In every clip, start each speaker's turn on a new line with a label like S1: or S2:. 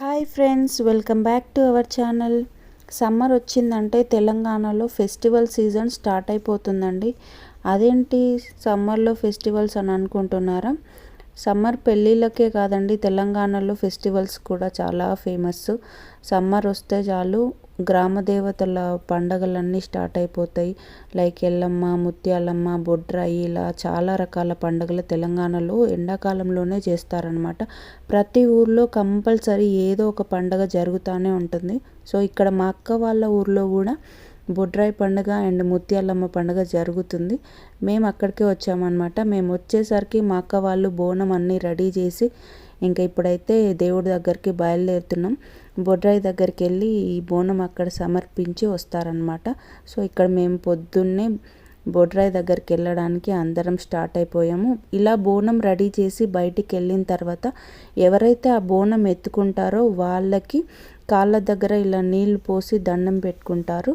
S1: Hi friends welcome back to our channel. Summer వచ్చిందంటే తెలంగాణలో festival season start అయిపోతుందండి. అదేంటి సమ్మర్లో ఫెస్టివల్స్ అని అనుకుంటున్నారా? సమ్మర్ పెళ్ళిళ్ళకే కాదండి తెలంగాణలో ఫెస్టివల్స్ కూడా చాలా ఫేమస్ సమ్మర్ వస్తే చాలు గ్రామ దేవతల పండగలన్నీ స్టార్ట్ అయిపోతాయి. లైక్ ఎల్లమ్మ ముత్యాలమ్మ బొడ్రాయి ఇలా చాలా రకాల పండుగలు తెలంగాణలో ఎండాకాలంలోనే చేస్తారనమాట ప్రతి ఊర్లో కంపల్సరీ ఏదో ఒక పండగ జరుగుతూనే ఉంటుంది. సో ఇక్కడ మా అక్క వాళ్ళ ఊర్లో కూడా బొడ్రాయి పండుగ అండ్ ముత్యాలమ్మ పండుగ జరుగుతుంది. మేము అక్కడికే వచ్చామన్నమాట. మేము వచ్చేసరికి మా అక్క వాళ్ళు బోనం అన్నీ రెడీ చేసి ఇంకా ఇప్పుడైతే దేవుడి దగ్గరికి బయలుదేరుతున్నాం. బొడ్రాయి దగ్గరికి వెళ్ళి ఈ బోనం అక్కడ సమర్పించి వస్తారనమాట సో ఇక్కడ మేము పొద్దున్నే బొడ్రాయి దగ్గరికి వెళ్ళడానికి అందరం స్టార్ట్ అయిపోయాము. ఇలా బోనం రెడీ చేసి బయటికి వెళ్ళిన తర్వాత ఎవరైతే ఆ బోనం ఎత్తుకుంటారో వాళ్ళకి కాళ్ళ దగ్గర ఇలా నీళ్ళు పోసి దండం పెట్టుకుంటారు.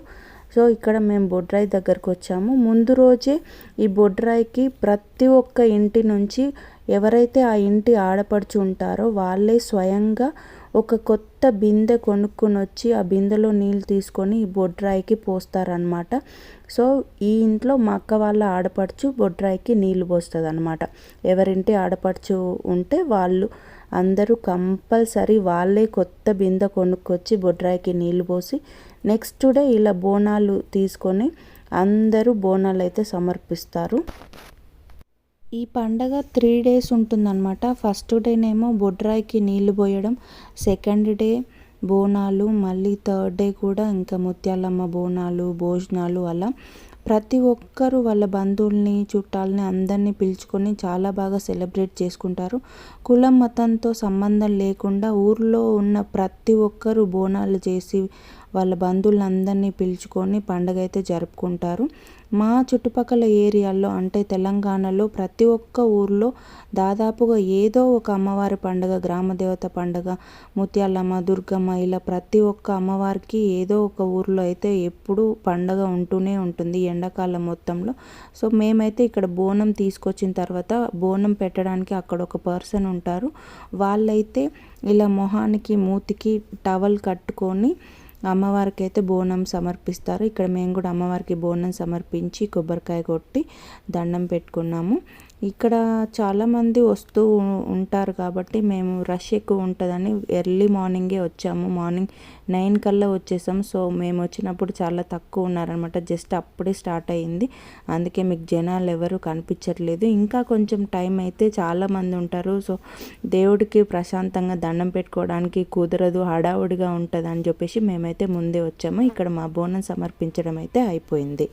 S1: సో ఇక్కడ మేము బొడ్రాయి దగ్గరకు వచ్చాము. ముందు రోజే ఈ బొడ్రాయికి ప్రతి ఒక్క ఇంటి నుంచి ఎవరైతే ఆ ఇంటి ఆడపడుచు ఉంటారో వాళ్ళే స్వయంగా ఒక కొత్త బిందె కొనుక్కొని వచ్చి ఆ బిందెలో నీళ్ళు తీసుకొని ఈ బొడ్రాయికి పోస్తారనమాట సో ఈ ఇంట్లో మా అక్క వాళ్ళ ఆడపడుచు బొడ్రాయికి నీళ్ళు పోస్తుంది అనమాట ఎవరింటి ఆడపడుచు ఉంటే వాళ్ళు అందరూ కంపల్సరీ వాళ్ళే కొత్త బిందె కొనుక్కొచ్చి బొడ్రాయికి నీళ్ళు పోసి నెక్స్ట్ డే ఇలా బోనాలు తీసుకొని అందరూ బోనాలు అయితే సమర్పిస్తారు. ఈ పండగ త్రీ డేస్ ఉంటుందన్నమాట. ఫస్ట్ డేనేమో బొడ్రాయికి నీళ్ళు పోయడం. Second day Bonalu. మళ్ళీ థర్డ్ డే కూడా ఇంకా ముత్యాలమ్మ బోనాలు భోజనాలు అలా. ప్రతి ఒక్కరు వాళ్ళ బంధువుల్ని చుట్టాలని అందరినీ పిలుచుకొని చాలా బాగా సెలబ్రేట్ చేసుకుంటారు. కులం మతంతో సంబంధం లేకుండా ఊర్లో ఉన్న ప్రతి ఒక్కరు బోనాలు చేసి వాళ్ళ బంధువులందరినీ పిలుచుకొని పండగ అయితే జరుపుకుంటారు. మా చుట్టుపక్కల ఏరియాల్లో అంటే తెలంగాణలో ప్రతి ఒక్క ఊర్లో దాదాపుగా ఏదో ఒక అమ్మవారి పండుగ గ్రామదేవత పండుగ ముత్యాలమ్మ దుర్గమ్మ ఇలా ప్రతి ఒక్క అమ్మవారికి ఏదో ఒక ఊర్లో అయితే ఎప్పుడూ పండగ ఉంటూనే ఉంటుంది ఎండాకాలం మొత్తంలో. సో మేమైతే ఇక్కడ బోనం తీసుకొచ్చిన తర్వాత బోనం పెట్టడానికి అక్కడ ఒక పర్సన్ ఉంటారు. వాళ్ళైతే ఇలా మొహానికి మూతికి టవల్ కట్టుకొని అమ్మవారికి అయితే బోనం సమర్పిస్తారు. ఇక్కడ మేము కూడా అమ్మవారికి బోనం సమర్పించి కొబ్బరికాయ కొట్టి దండం పెట్టుకున్నాము. ఇక్కడ చాలామంది వస్తూ ఉంటారు కాబట్టి మేము రష్ ఎక్కువ ఉంటుందని ఎర్లీ మార్నింగే వచ్చాము. మార్నింగ్ నైన్ కల్లా వచ్చేసాం. సో మేము వచ్చినప్పుడు చాలా తక్కువ ఉన్నారనమాట జస్ట్ అప్పుడే స్టార్ట్ అయ్యింది. అందుకే మీకు జనాలు ఎవరు కనిపించట్లేదు. ఇంకా కొంచెం టైం అయితే చాలామంది ఉంటారు. సో దేవుడికి ప్రశాంతంగా దండం పెట్టుకోవడానికి కుదరదు హడావుడిగా ఉంటుంది అని చెప్పేసి మేమైతే ముందే వచ్చాము. ఇక్కడ మా బోనం సమర్పించడం అయితే అయిపోయింది.